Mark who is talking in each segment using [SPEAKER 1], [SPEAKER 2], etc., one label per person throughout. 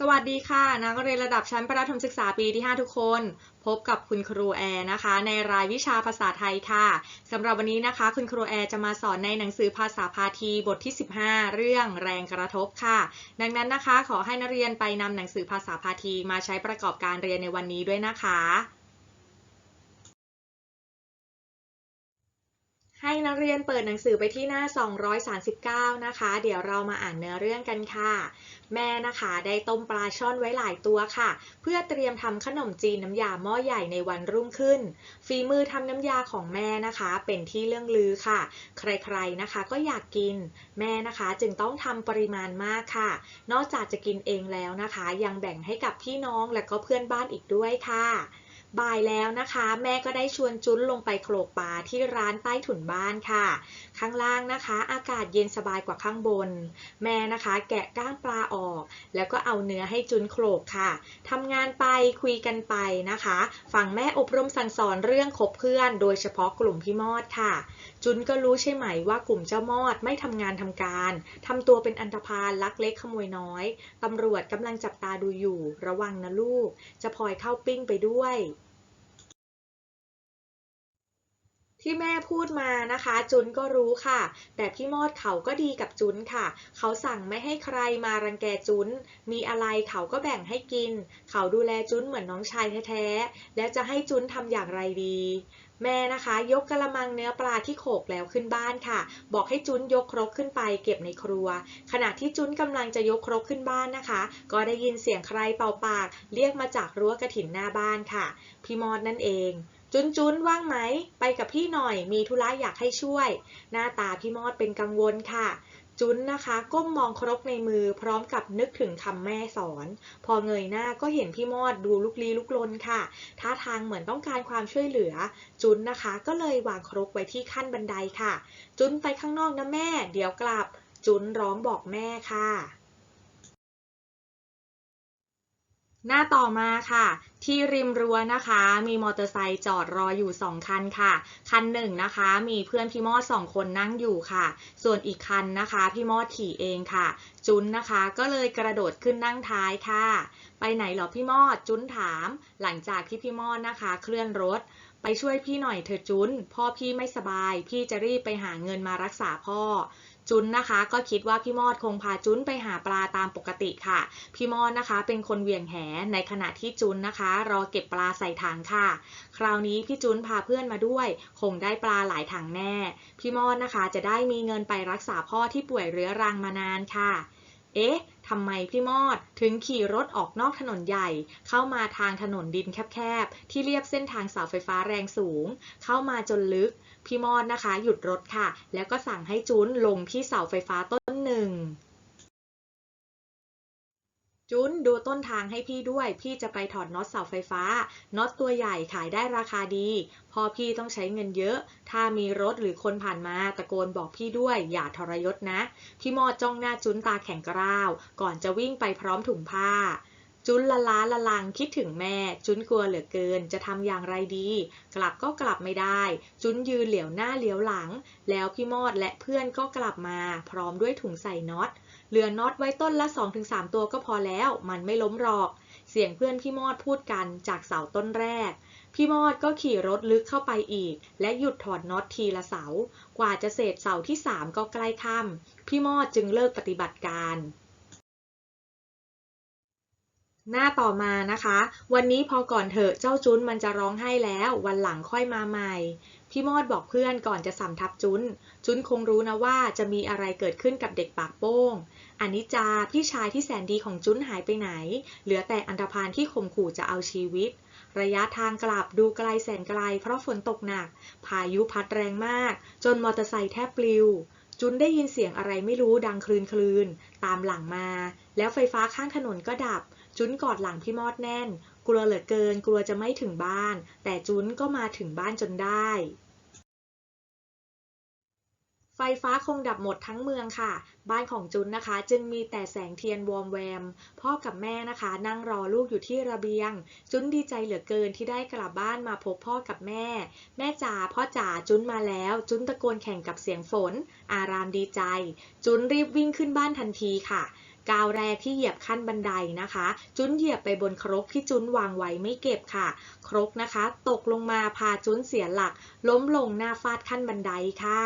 [SPEAKER 1] สวัสดีค่ะนักเรียนระดับชั้นประถมศึกษาปีที่ 5 ทุกคน พบกับคุณครูแอร์นะคะ ในรายวิชาภาษาไทยค่ะสำหรับวันนี้นะคะ คุณครูแอร์จะมาสอนในหนังสือภาษาพาทีบทที่ 15 เรื่องแรงกระทบค่ะ ดังนั้นนะคะ ขอให้นักเรียนไปนำหนังสือภาษาพาทีมาใช้ประกอบการเรียนในวันนี้ด้วยนะคะ ให้นักเรียนเปิดหนังสือไปที่หน้า 239 นะคะ เดี๋ยวเรามาอ่านเนื้อเรื่องกันค่ะ แม่นะคะได้ต้มปลาช่อนไว้หลายตัวค่ะ เพื่อเตรียมทำขนมจีนน้ำยาหม้อใหญ่ในวันรุ่งขึ้น ฝีมือทำน้ำยาของแม่นะคะ เป็นที่เรื่องลือค่ะ ใครๆนะคะก็อยากกิน แม่นะคะจึงต้องทำปริมาณมากค่ะ นอกจากจะกินเองแล้วนะคะ ยังแบ่งให้กับพี่น้องและก็เพื่อนบ้านอีกด้วยค่ะ บ่ายแล้วนะคะ แม่ก็ได้ชวนจุ้นลงไปโขลกปลาที่ร้านใต้ถุนบ้านค่ะ ข้างล่างนะคะ อากาศเย็นสบายกว่าข้างบน แม่นะคะ แกะก้างปลาออก แล้วก็เอาเนื้อให้จุนโขลกค่ะทำงานไปคุยกันไปนะคะฟังแม่อบรมสั่งสอนเรื่องคบเพื่อน โดยเฉพาะกลุ่มพี่มอดค่ะ จุนก็รู้ใช่ไหมว่ากลุ่มเจ้ามอดไม่ทำงานทำการทำตัวเป็นอันธพาลลักเล็กขโมยน้อยตำรวจกำลังจับตาดูอยู่ ระวังนะลูก จะพลอยเข้าปิ้งไปด้วย ที่แม่พูดมานะคะ จุนก็รู้ค่ะ แต่พี่มอดเขาก็ดีกับจุนค่ะ เขาสั่งไม่ให้ใครมารังแกจุน มีอะไรเขาก็แบ่งให้กิน เขาดูแลจุนเหมือนน้องชายแท้ๆ แล้วจะให้จุนทำอย่างไรดี แม่นะคะ ยกกระมังเนื้อปลาที่โขกแล้วขึ้นบ้านค่ะ บอกให้จุนยกครกขึ้นไปเก็บในครัว ขณะที่จุนกำลังจะยกครกขึ้นบ้านนะคะ ก็ได้ยินเสียงใครเป่าปาก เรียกมาจากรั้วกระถินหน้าบ้านค่ะ พี่มอดนั่นเอง จุนจุนว่างไหม ไปกับพี่หน่อย มีธุระอยากให้ช่วย หน้าตาพี่มอดเป็นกังวลค่ะ จุนนะคะ ก้มมองครกในมือ พร้อมกับนึกถึงคำแม่สอน พอเงยหน้าก็เห็นพี่มอดดูลุกลี้ลุกลนค่ะ ท่าทางเหมือนต้องการความช่วยเหลือ จุนนะคะ ก็เลยวางครกไว้ที่ขั้นบันไดค่ะ จุนไปข้างนอกนะแม่ เดี๋ยวกลับ จุนร้องบอกแม่ค่ะ หน้าต่อมาค่ะ ที่ริมรั้วนะคะ มีมอเตอร์ไซค์จอดรออยู่ 2 คันค่ะ คันหนึ่งนะคะ มีเพื่อนพี่มอดสองคนนั่งอยู่ค่ะ ส่วนอีกคันนะคะ พี่มอดขี่เองค่ะ จุนนะคะ ก็เลยกระโดดขึ้นนั่งท้ายค่ะ ไปไหนหรอพี่มอดจุนถาม หลังจากที่พี่มอดนะคะ เคลื่อนรถ ไปช่วยพี่หน่อยเถอะจุน พ่อพี่ไม่สบาย พี่จะรีบไปหาเงินมารักษาพ่อ จุนนะคะ ก็คิดว่าพี่มอดคงพาจุนไปหาปลาตามปกติค่ะ พี่มอดนะคะ เป็นคนเหวี่ยงแหในขณะที่จุนนะคะ รอเก็บปลาใส่ถังค่ะ คราวนี้พี่จุนพาเพื่อนมาด้วย คงได้ปลาหลายถังแน่ พี่มอดนะคะ จะได้มีเงินไปรักษาพ่อที่ป่วยเรื้อรังมานานค่ะ เอ๊ะ ทำไมพี่มอดถึงขี่รถออกนอกถนนใหญ่ เข้ามาทางถนนดินแคบๆ ที่เรียบเส้นทางเสาไฟฟ้าแรงสูง เข้ามาจนลึก พี่มอดนะคะ หยุดรถค่ะ แล้วก็สั่งให้จุนลงที่เสาไฟฟ้าต้นหนึ่ง จุนดูต้นทางให้พี่ด้วย พี่จะไปถอดน็อตเสาไฟฟ้า น็อตตัวใหญ่ขายได้ราคาดี พอพี่ต้องใช้เงินเยอะ ถ้ามีรถหรือคนผ่านมาตะโกนบอกพี่ด้วย อย่าทรยศนะ พี่มอดจ้องหน้าจุนตาแข็งกร้าว ก่อนจะวิ่งไปพร้อมถุงผ้า จุนละล้าละลังคิดถึงแม่ จุนกลัวเหลือเกิน จะทำอย่างไรดี กลับก็กลับไม่ได้ จุนยืนเหลียวหน้าเหลียวหลัง แล้วพี่มอดและเพื่อนก็กลับมา พร้อมด้วยถุงใส่น็อต เหลือน็อตไว้ต้นละ 2-3 ตัวก็พอแล้ว มันไม่ล้มหรอก เสียงเพื่อนพี่มอดพูดกันจากเสาต้นแรก พี่มอดก็ขี่รถลึกเข้าไปอีก และหยุดถอดน็อตทีละเสา กว่าจะเสร็จเสาที่ 3 ก็ใกล้ค่ำพี่มอดจึงเลิกปฏิบัติการ หน้าต่อมานะคะ วันนี้พอก่อนเถอะเจ้าจุนมันจะร้องไห้แล้ว วันหลังค่อยมาใหม่ พี่มอดบอกเพื่อนก่อนจะสำทับจุนจุนคงรู้นะว่าจะมีอะไรเกิดขึ้นกับเด็กปากโป้งอนิจจาพี่ชายที่แสนดีของจุนหายไปไหน เหลือแต่อันธพาลที่ข่มขู่จะเอาชีวิต ระยะทางกลับดูไกลแสนไกล เพราะฝนตกหนัก พายุพัดแรงมาก จนมอเตอร์ไซค์แทบปลิว จุนได้ยินเสียงอะไรไม่รู้ดังคลืนคลืนๆตามหลังมา แล้วไฟฟ้าข้างถนนก็ดับ จุนกอดหลังพี่มอดแน่น กลัวเหลือเกิน กลัวจะไม่ถึงบ้าน แต่จุนก็มาถึงบ้านจนได้ ไฟฟ้าคงดับหมดทั้งเมืองค่ะ บ้านของจุนนะคะ จึงมีแต่แสงเทียนวอมแวม พ่อกับแม่นะคะ นั่งรอลูกอยู่ที่ระเบียง จุนดีใจเหลือเกินที่ได้กลับบ้านมาพบพ่อกับแม่ แม่จ๋าพ่อจ๋าจุนมาแล้ว จุนตะโกนแข่งกับเสียงฝน อารามดีใจ จุนรีบวิ่งขึ้นบ้านทันทีค่ะ ก้าวแรกที่เหยียบขั้นบันไดนะคะ จุนเหยียบไปบนครกที่จุนวางไว้ไม่เก็บค่ะ ครกนะคะ ตกลงมาพาจุนเสียหลัก ล้มลงหน้าฟาดขั้นบันไดค่ะ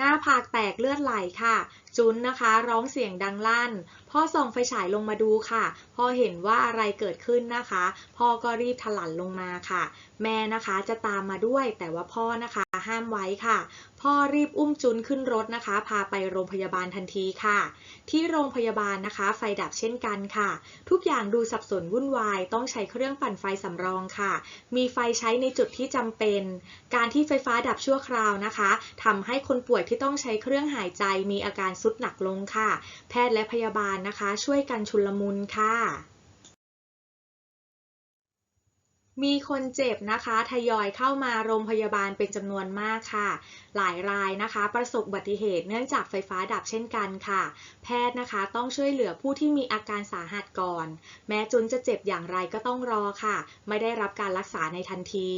[SPEAKER 1] หน้าผากแตกเลือดไหลค่ะ จุนนะคะ ร้องเสียงดังลั่น พ่อส่องไฟฉายลงมาดูค่ะ พอเห็นว่าอะไรเกิดขึ้นนะคะ พ่อก็รีบถลันลงมาค่ะ แม่นะคะจะตามมาด้วยแต่ว่าพ่อนะคะ ห้ามไว้ค่ะ พ่อรีบอุ้มจุนขึ้นรถนะคะ พาไปโรงพยาบาลทันทีค่ะ ที่โรงพยาบาลนะคะ ไฟดับเช่นกันค่ะ ทุกอย่างดูสับสนวุ่นวาย ต้องใช้เครื่องปั่นไฟสำรองค่ะ มีไฟใช้ในจุดที่จำเป็น การที่ไฟฟ้าดับชั่วคราวนะคะทำให้คนป่วยที่ต้องใช้เครื่องหายใจมีอาการสุดหนักลงค่ะ แพทย์และพยาบาลนะคะ ช่วยกันชุลมุนค่ะ มีคนเจ็บนะคะทยอยเข้ามาโรงพยาบาลเป็นจำนวนมากค่ะ หลายรายนะคะ ประสบอุบัติเหตุเนื่องจากไฟฟ้าดับเช่นกันค่ะ แพทย์นะคะต้องช่วยเหลือผู้ที่มีอาการสาหัสก่อน แม้จุนจะเจ็บอย่างไรก็ต้องรอค่ะ ไม่ได้รับการรักษาในทันที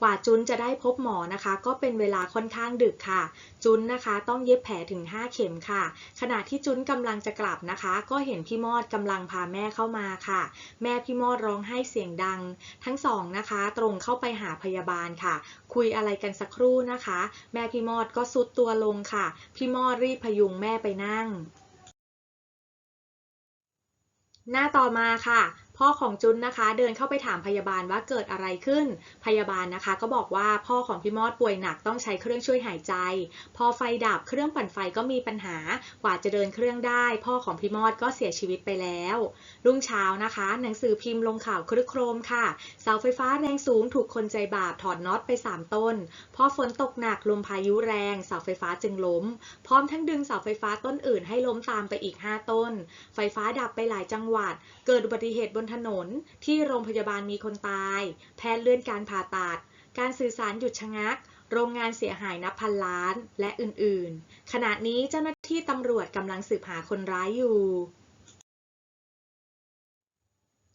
[SPEAKER 1] กว่าจุนจะได้พบหมอนะคะ ก็เป็นเวลาค่อนข้างดึกค่ะ จุนนะคะต้องเย็บแผลถึง 5 เข็มค่ะ ขณะที่จุนกำลังจะกลับนะคะ ก็เห็นพี่มอดกำลังพาแม่เข้ามาค่ะ แม่พี่มอดร้องไห้เสียงดัง ทั้งสองนะคะ ตรงเข้าไปหาพยาบาลค่ะ คุยอะไรกันสักครู่นะคะ แม่พี่มอดก็ซุดตัวลงค่ะ พี่มอดรีบพยุงแม่ไปนั่ง หน้าต่อมาค่ะ พ่อของจุนนะคะเดินเข้าไปถามพยาบาลว่าเกิดอะไรขึ้น พยาบาลนะคะ ก็บอกว่าพ่อของพี่มอดป่วยหนักต้องใช้เครื่องช่วยหายใจ พอไฟดับเครื่องปั่นไฟก็มีปัญหากว่าจะเดินเครื่องได้ พ่อของพี่มอดก็เสียชีวิตไปแล้ว รุ่งเช้านะคะ หนังสือพิมพ์ลงข่าวครึกโครมค่ะ เสาไฟฟ้าแรงสูงถูกคนใจบาปถอดน็อตไป 3 ต้น พอฝนตกหนักลมพายุแรงเสาไฟฟ้าจึงล้ม พร้อมทั้งดึงเสาไฟฟ้าต้นอื่นให้ล้มตามไปอีก 5 ต้น ไฟฟ้าดับไปหลายจังหวัด เกิดอุบัติเหตุบนถนน ที่โรงพยาบาลมีคนตาย แพทย์เลื่อนการผ่าตัด การสื่อสารหยุดชะงัก โรงงานเสียหายนับพันล้าน และอื่น ๆ ขณะนี้เจ้าหน้าที่ตำรวจกำลังสืบหาคนร้ายอยู่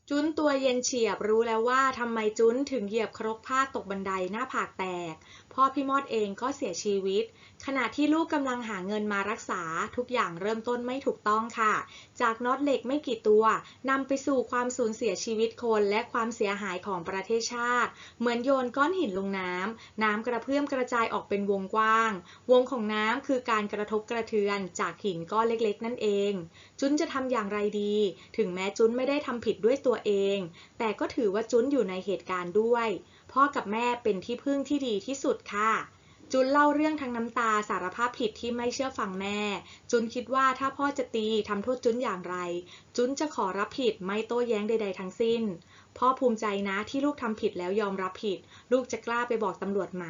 [SPEAKER 1] จุนตัวเย็นเฉียบรู้แล้วว่าทำไมจุนถึงเหยียบครกผ้าตกบันไดหน้าผากแตก พ่อพี่มอดเองก็เสียชีวิต ขณะที่ลูกกำลังหาเงินมารักษาทุกอย่างเริ่มต้นไม่ถูกต้องค่ะ จากน็อตเหล็กไม่กี่ตัวนำไปสู่ความสูญเสียชีวิตคนและความเสียหายของประเทศชาติ เหมือนโยนก้อนหินลงน้ำน้ำกระเพื่อมกระจายออกเป็นวงกว้าง วงของน้ำคือการกระทบกระเทือนจากหินก้อนเล็กๆ นั่นเอง จุนจะทำอย่างไรดี ถึงแม้จุนไม่ได้ทำผิดด้วยตัวเอง แต่ก็ถือว่าจุนอยู่ในเหตุการณ์ด้วย พ่อกับแม่เป็นที่พึ่งที่ดีที่สุดค่ะ จุนเล่าเรื่องทั้งน้ำตาสารภาพผิดที่ไม่เชื่อฟังแม่ จุนคิดว่าถ้าพ่อจะตีทำโทษจุนอย่างไร จุนจะขอรับผิดไม่โต้แย้งใด ๆ ทั้งสิ้น พ่อภูมิใจนะที่ลูกทำผิดแล้วยอมรับผิด ลูกจะกล้าไปบอกตำรวจไหม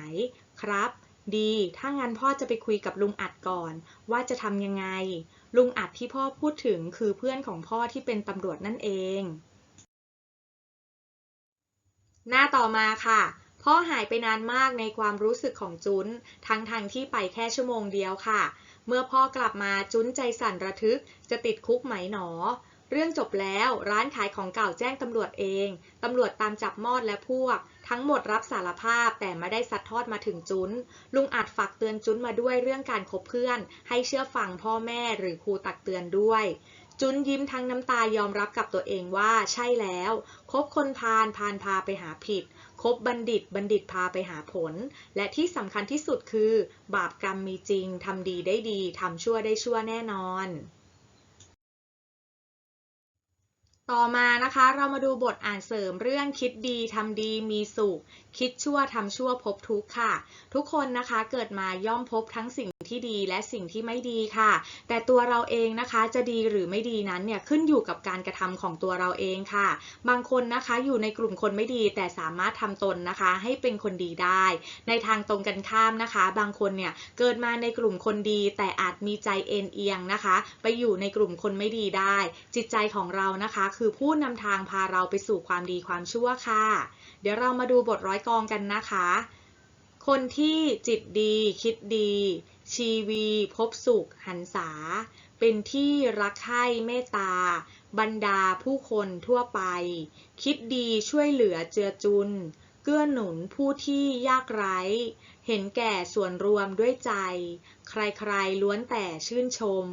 [SPEAKER 1] ครับดี ถ้างั้นพ่อจะไปคุยกับลุงอัดก่อน ว่าจะทำยังไง ลุงอัดที่พ่อพูดถึงคือเพื่อนของพ่อที่เป็นตำรวจนั่นเอง หน้าต่อมาค่ะ พ่อหายไปนานมากในความรู้สึกของจุนทั้งทางที่ไปแค่ชั่วโมงเดียวค่ะ เมื่อพ่อกลับมาจุนใจสั่นระทึก จะติดคุกไหมหนอ เรื่องจบแล้วร้านขายของเก่าแจ้งตำรวจเอง ตำรวจตามจับมอดและพวก ทั้งหมดรับสารภาพแต่ไม่ได้ซัดทอดมาถึงจุนลุงอาจฝากเตือนจุนมาด้วยเรื่องการคบเพื่อน ให้เชื่อฟังพ่อแม่หรือครูตักเตือนด้วย จุนยิ้มทั้งน้ำตายอมรับกับตัวเองว่าใช่แล้ว คบคนพาลพาลพาไปหาผิด คบบัณฑิตบัณฑิตพาไปหาผล และที่สำคัญที่สุดคือ บาปกรรมมีจริงทำดีได้ดีทำชั่วได้ชั่วแน่นอน ต่อมานะคะเรามาดูบทอ่านเสริมเรื่องคิดดีทำดีมีสุข คิดชั่วทำชั่วพบทุกค่ะ ทุกคนนะคะเกิดมาย่อมพบทั้งสิ่งที่ดีและสิ่งที่ไม่ดีค่ะ แต่ตัวเราเองนะคะจะดีหรือไม่ดีนั้นเนี่ยขึ้นอยู่กับการกระทำของตัวเราเองค่ะ บางคนนะคะอยู่ในกลุ่มคนไม่ดีแต่สามารถทำตนนะคะ ให้เป็นคนดีได้ ในทางตรงกันข้ามนะคะ บางคนเนี่ยเกิดมาในกลุ่มคนดี แต่อาจมีใจเอ็นเอียงนะคะ ไปอยู่ในกลุ่มคนไม่ดีได้ จิตใจของเรานะคะ คือผู้นำทางพาเราไปสู่ความดีความชั่วค่ะ เดี๋ยวเรามาดูบทร้อยกองกันนะคะ คนที่จิตดีคิดดี ชีวีพบสุข หันษา เป็นที่รักใคร่เมตตา บรรดาผู้คนทั่วไป คิดดีช่วยเหลือเจือจุน เกื้อหนุนผู้ที่ยากไร้ เห็นแก่ส่วนรวมด้วยใจ ใครๆล้วนแต่ชื่นชม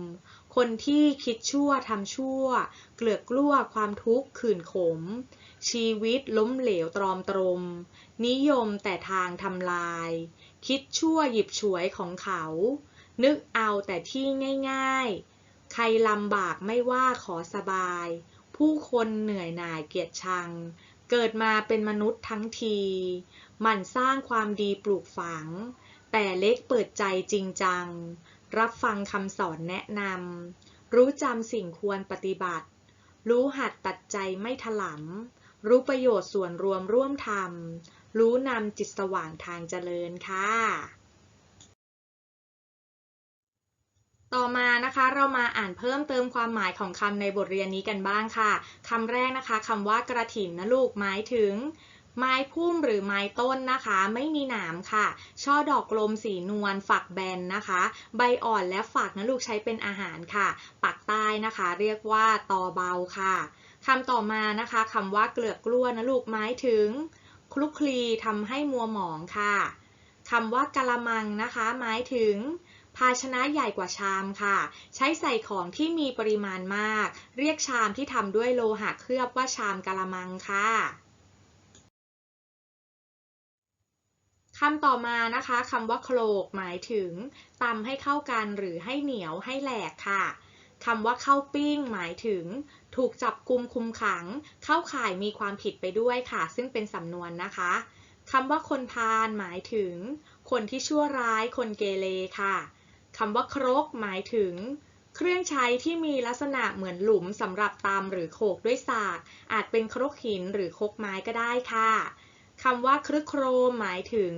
[SPEAKER 1] คนที่คิดชั่วทำชั่ว เกลือกกลั้วความทุกข์ขื่นขม ชีวิตล้มเหลวตรอมตรม นิยมแต่ทางทำลาย คิดชั่วหยิบฉวยของเขา นึกเอาแต่ที่ง่าย ๆ ใครลำบากไม่ว่าขอสบาย ผู้คนเหนื่อยหน่ายเกียจชัง เกิดมาเป็นมนุษย์ทั้งที มันสร้างความดีปลูกฝัง แต่เล็กเปิดใจจริงจัง รับฟังคำสอนแนะนำรู้จำสิ่งควรปฏิบัติ รู้หัดตัดใจไม่ถลำ รู้ประโยชน์ส่วนรวมร่วมทำรู้นำจิตสว่างทางเจริญค่ะ ต่อมานะคะเรามาอ่านเพิ่มเติมความหมายของคำในบทเรียนนี้กันบ้างค่ะ คำแรกนะคะคำว่ากระถินนะลูกหมายถึงไม้พุ่มหรือไม้ต้นนะคะ ไม่มีหนามค่ะ ช่อดอกกลมสีนวลฝักแบนนะคะ ใบอ่อนและฝักนะลูกใช้เป็นอาหารค่ะ ปักใต้นะคะ เรียกว่าตอเบาค่ะ คำต่อมานะคะคำว่าเกลือกกล้วนะลูกหมายถึง คลุกคลีทำให้มัวหมองค่ะคำว่ากะละมังนะคะ หมายถึง ภาชนะใหญ่กว่าชามค่ะ ใช้ใส่ของที่มีปริมาณมาก เรียกชามที่ทำด้วยโลหะเคลือบว่าชามกะละมังค่ะคำต่อมานะคะคำว่าโคลกหมายถึงตำให้เข้ากันหรือให้เหนียวให้แหลกค่ะ คำว่าเข้าปิ้ง หมายถึง ถูกจับกุมคุมขัง เข้าข่ายมีความผิดไปด้วยค่ะ ซึ่งเป็นสำนวนนะคะคำว่าคนพาลหมายถึง คนที่ชั่วร้ายคนเกเรค่ะคำว่าครกหมายถึง เครื่องใช้ที่มีลักษณะเหมือนหลุมสำหรับตำหรือโขกด้วยสาก อาจเป็นครกหินหรือครกไม้ก็ได้ค่ะคำว่าครึกโครมหมายถึง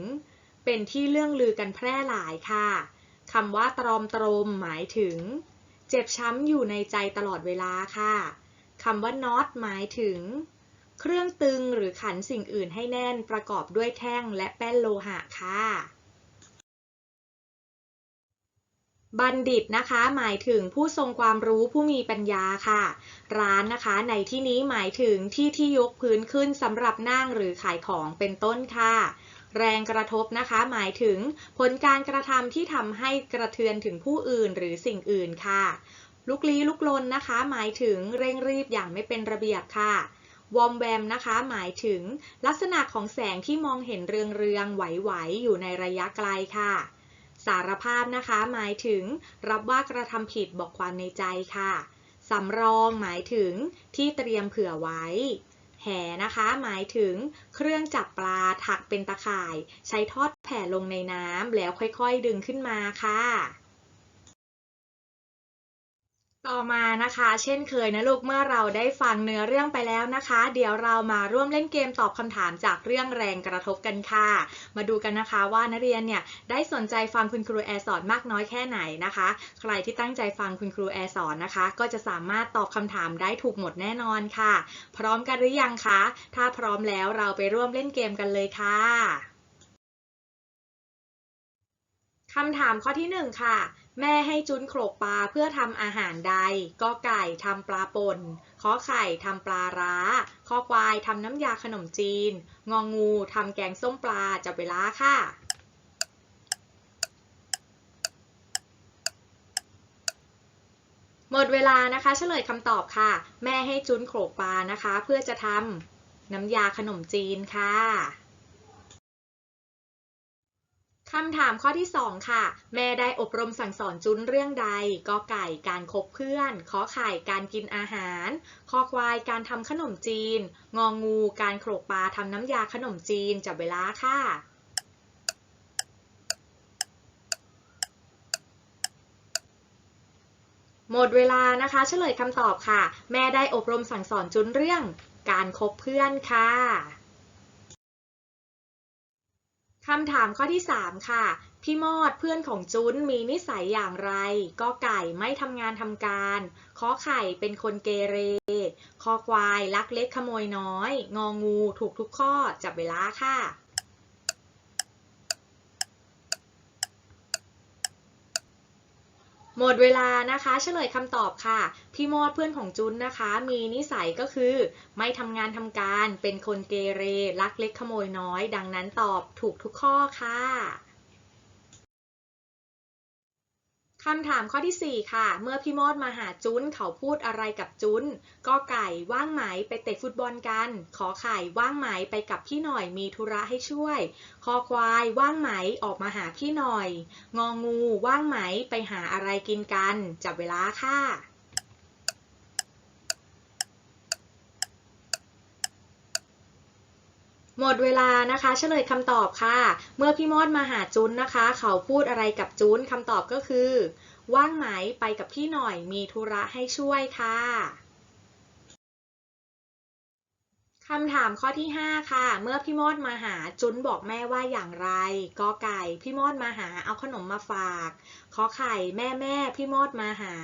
[SPEAKER 1] เป็นที่เรื่องลือกันแพร่หลายค่ะคำว่าตรอมตรมหมายถึง เจ็บช้ำอยู่ในใจตลอดเวลาค่ะคำว่าน็อตหมายถึง เครื่องตึงหรือขันสิ่งอื่นให้แน่นประกอบด้วยแท่งและแป้นโลหะค่ะ บัณฑิตนะคะ หมายถึงผู้ทรงความรู้ผู้มีปัญญาค่ะ ร้านนะคะในที่นี้หมายถึงที่ที่ยกพื้นขึ้นสำหรับนั่งหรือขายของเป็นต้นค่ะ แรงกระทบนะคะ หมายถึงผลการกระทำที่ทำให้กระเทือนถึงผู้อื่นหรือสิ่งอื่นค่ะ ลุกลี้ลุกลนนะคะ หมายถึงเร่งรีบอย่างไม่เป็นระเบียบค่ะวอมแวมนะคะ หมายถึงลักษณะของแสงที่มองเห็นเรืองๆไหวๆอยู่ในระยะไกลค่ะ สารภาพนะคะ หมายถึงรับว่ากระทำผิดบอกความในใจค่ะสำรองหมายถึงที่เตรียมเผื่อไว้ แหนะคะ หมายถึงเครื่องจับปลาถักเป็นตะข่าย ใช้ทอดแผ่ลงในน้ำแล้วค่อยๆดึงขึ้นมาค่ะ ต่อมานะคะ เช่นเคยนะลูกเมื่อเราได้ฟังเนื้อเรื่องไปแล้วนะคะ เดี๋ยวเรามาร่วมเล่นเกมตอบคำถามจากเรื่องแรงกระทบกันค่ะ มาดูกันนะคะว่านักเรียนเนี่ยได้สนใจฟังคุณครูแอร์สอนมากน้อยแค่ไหนนะคะ ใครที่ตั้งใจฟังคุณครูแอร์สอนนะคะ ก็จะสามารถตอบคำถามได้ถูกหมดแน่นอนค่ะ พร้อมกันหรือยังคะ ถ้าพร้อมแล้วเราไปร่วมเล่นเกมกันเลยค่ะ คำถามข้อที่ 1 ค่ะ แม่ให้จุนโขลกปลาเพื่อทำอาหารใดก็ไก่ทำปลาป่นข้อไข่ทำปลาร้าข้อควายทำน้ำยาขนมจีน งองูทำแกงส้มปลาจับเวลาค่ะหมดเวลานะคะเฉลยคำตอบค่ะ แม่ให้จุนโขลกปลานะคะ เพื่อจะทำน้ำยาขนมจีนค่ะ คำถามข้อที่ 2 ค่ะ แม่ได้อบรมสั่งสอนจุนเรื่องใดกอไก่การคบเพื่อนขอไข่การกินอาหารคอควายการทำขนมจีน งองู การโขลกปลาทำน้ำยาขนมจีนจับเวลาค่ะหมดเวลานะคะเฉลยคำตอบค่ะ แม่ได้อบรมสั่งสอนจุนเรื่อง การคบเพื่อนค่ะ คำถามข้อที่ 3 ค่ะ พี่มอดเพื่อนของจุนมีนิสัยอย่างไร ก็ไก่ไม่ทำงานทำการขอไข่เป็นคนเกเรคอควายลักเล็กขโมยน้อย งองูถูกทุกข้อจับเวลาค่ะ หมดเวลานะคะเฉลยคำตอบค่ะ พี่มอดเพื่อนของจุนนะคะ มีนิสัยก็คือ ไม่ทำงานทำการเป็นคนเกเรลักเล็กขโมยน้อย ดังนั้นตอบถูกทุกข้อค่ะ คำถามข้อที่ 4 ค่ะ เมื่อพี่มอดมาหาจุ้นเขาพูดอะไรกับจุ้น ก็ไก่ว่างไหมไปเตะฟุตบอลกัน ขอไข่ว่างไหมไปกับพี่หน่อยมีธุระให้ช่วย คอควายว่างไหมออกมาหาพี่หน่อย งองูว่างไหมไปหาอะไรกินกัน จับเวลาค่ะ หมดเวลานะคะเฉลยคำตอบค่ะ เมื่อพี่มอดมาหาจุนนะคะ เขาพูดอะไรกับจุนคำตอบก็คือ ว่างไหมไปกับพี่หน่อยมีธุระให้ช่วยค่ะคำถามข้อที่ 5 ค่ะ เมื่อพี่มอดมาหาจุนบอกแม่ว่าอย่างไรกอไก่ พี่มอดมาหาเอาขนมมาฝากขอไข่แม่แม่พี่มอดมาหา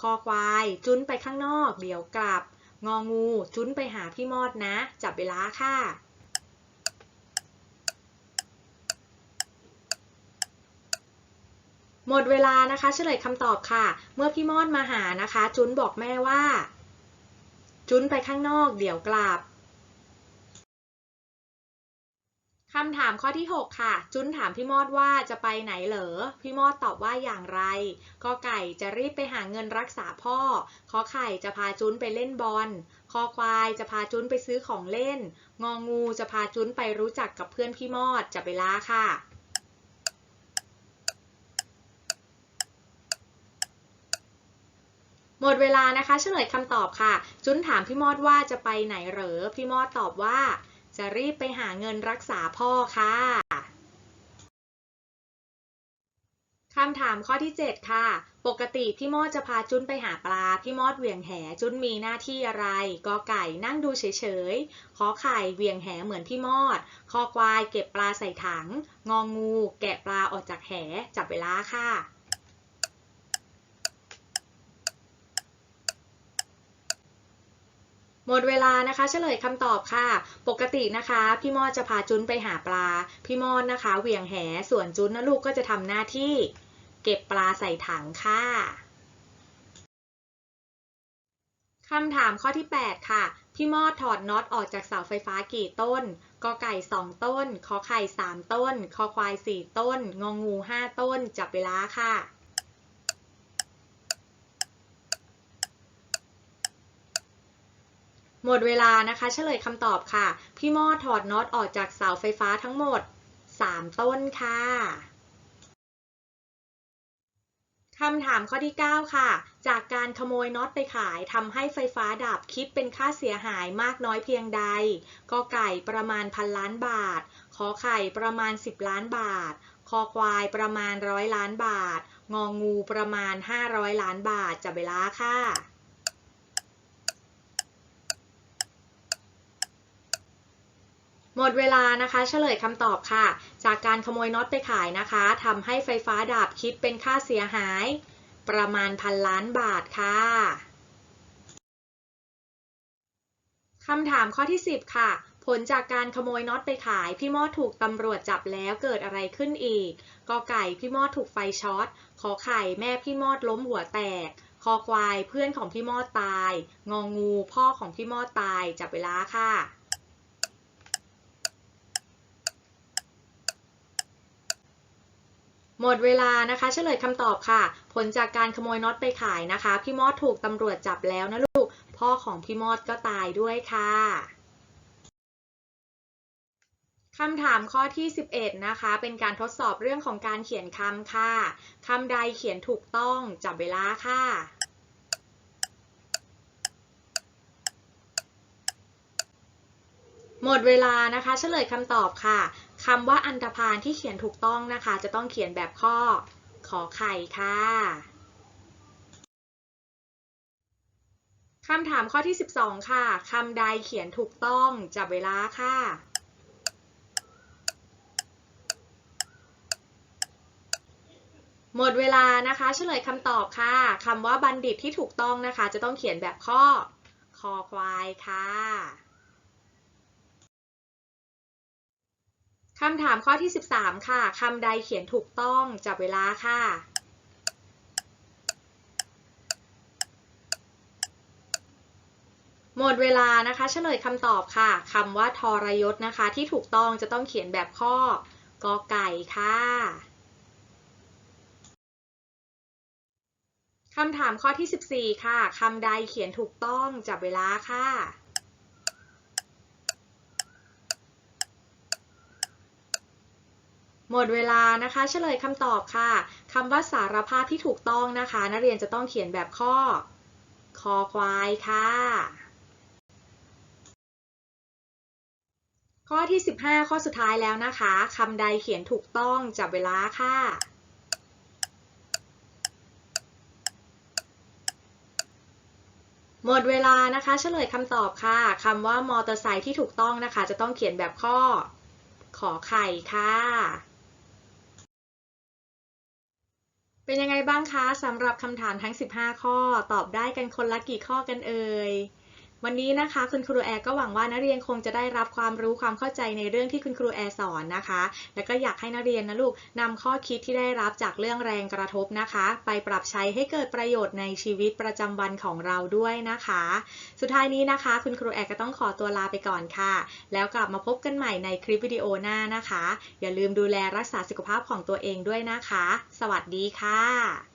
[SPEAKER 1] คอควาย จุนไปข้างนอก เดี๋ยวกลับ งองู จุนไปหาพี่มอดนะ จับเวลาค่ะ หมดเวลานะคะเฉลยคำตอบค่ะ เมื่อพี่มอดมาหานะคะ จุนบอกแม่ว่า จุนไปข้างนอก เดี๋ยวกลับคำถามข้อที่ 6 ค่ะ จุนถามพี่มอดว่าจะไปไหนเหรอ พี่มอดตอบว่าอย่างไรกอไก่จะรีบไปหาเงินรักษาพ่อขอไข่จะพาจุนไปเล่นบอลคอควายจะพาจุนไปซื้อของเล่น งองูจะพาจุนไปรู้จักกับเพื่อนพี่มอดจับเวลาค่ะ หมดเวลานะคะเฉลยคำตอบค่ะ จุนถามพี่มอดว่าจะไปไหนเหรอ พี่มอดตอบว่า จะรีบไปหาเงินรักษาพ่อค่ะคำถามข้อที่ 7 ค่ะ ปกติพี่มอดจะพาจุนไปหาปลา พี่มอดเหวี่ยงแห จุนมีหน้าที่อะไร กอไก่นั่งดูเฉยๆ ขอไข่เหวี่ยงแหเหมือนพี่มอด คอควายเก็บปลาใส่ถัง งองูแกะปลาออกจากแห จับเวลาค่ะ หมดเวลานะคะเฉลยคำตอบค่ะ ปกตินะคะ พี่มอดจะพาจุนไปหาปลา พี่มอดนะคะเหวี่ยงแหส่วนจุนนะลูกก็จะทำหน้าที่ เก็บปลาใส่ถังค่ะคำถามข้อที่ 8 ค่ะ พี่มอดถอดน็อตออกจากเสาไฟฟ้ากี่ต้นกอไก่ 2 ต้น ขอไข่ 3 ต้น คอควาย 4 ต้น งองู 5 ต้น จับเวลาค่ะ หมดเวลานะคะเฉลยคำตอบค่ะ พี่มอดถอดน็อตออกจากเสาไฟฟ้าทั้งหมด 3 ต้นค่ะคำถามข้อที่ 9 ค่ะ จากการขโมยน็อตไปขายทำให้ไฟฟ้าดับคิดเป็นค่าเสียหายมากน้อยเพียงใดกอไก่ประมาณพันล้านบาท ขอไข่ประมาณ 10 ล้านบาท คอควายประมาณร้อยล้านบาท งองูประมาณ 500 ล้านบาทจับเวลาค่ะ หมดเวลานะคะเฉลยคำตอบค่ะ จากการขโมยน็อตไปขายนะคะทำให้ไฟฟ้าดับคิดเป็นค่าเสียหาย ประมาณพันล้านบาทค่ะคำถามข้อที่ 10 ค่ะ ผลจากการขโมยน็อตไปขาย พี่มอดถูกตำรวจจับแล้วเกิดอะไรขึ้นอีกกอไก่พี่มอดถูกไฟช็อตขอไข่แม่พี่มอดล้มหัวแตกคอควายเพื่อนของพี่มอดตาย งองูพ่อของพี่มอดตายจับเวลาค่ะ หมดเวลานะคะเฉลยคำตอบค่ะ ผลจากการขโมยน็อตไปขายนะคะ พี่มอดถูกตำรวจจับแล้วนะลูก พ่อของพี่มอดก็ตายด้วยค่ะคำถามข้อที่ 11 นะคะ เป็นการทดสอบเรื่องของการเขียนคำค่ะคำใดเขียนถูกต้องจับเวลาค่ะ หมดเวลานะคะ เฉลยคำตอบค่ะ คำว่าอันธพาลที่เขียนถูกต้องนะคะ จะต้องเขียนแบบข้อขอไข่ค่ะคำถามข้อที่ 12 ค่ะคำใดเขียนถูกต้องจับเวลาค่ะหมดเวลานะคะเฉลยคำตอบค่ะคำว่าบัณฑิตที่ถูกต้องนะคะ จะต้องเขียนแบบข้อคอควายค่ะ คำถามข้อที่ 13 ค่ะ คำใดเขียนถูกต้องจับเวลาค่ะ หมดเวลานะคะเฉลยคำตอบค่ะคำว่าทรยศนะคะ ที่ถูกต้องจะต้องเขียนแบบข้อกอไก่ค่ะคำถามข้อที่ 14 ค่ะ คำใดเขียนถูกต้องจับเวลาค่ะ หมดเวลานะคะเฉลยคำตอบค่ะคำว่าสารภาพที่ถูกต้องนะคะ นักเรียนจะต้องเขียนแบบข้อคอควายค่ะ ข้อที่ 15 ข้อสุดท้ายแล้วนะคะคำใดเขียนถูกต้องจับเวลาค่ะหมดเวลานะคะเฉลยคำตอบค่ะคำว่ามอเตอร์ไซค์ที่ถูกต้องนะคะ จะต้องเขียนแบบข้อ ขอไข่ค่ะ เป็นยังไงบ้างคะสำหรับคำถามทั้ง 15 ข้อ ตอบได้กันคนละกี่ข้อกันเอ่ย วันนี้นะคะคุณครูแอร์ก็หวังว่านักเรียนคงจะได้รับความรู้ความเข้าใจในเรื่องที่คุณครูแอร์สอนนะคะ แล้วก็อยากให้นักเรียนนะลูกนำข้อคิดที่ได้รับจากเรื่องแรงกระทบนะคะ ไปปรับใช้ให้เกิดประโยชน์ในชีวิตประจำวันของเราด้วยนะคะ สุดท้ายนี้นะคะ คุณครูแอร์ก็ต้องขอตัวลาไปก่อนค่ะ แล้วกลับมาพบกันใหม่ในคลิปวิดีโอหน้านะคะ อย่าลืมดูแลรักษาสุขภาพของตัวเองด้วยนะคะ สวัสดีค่ะ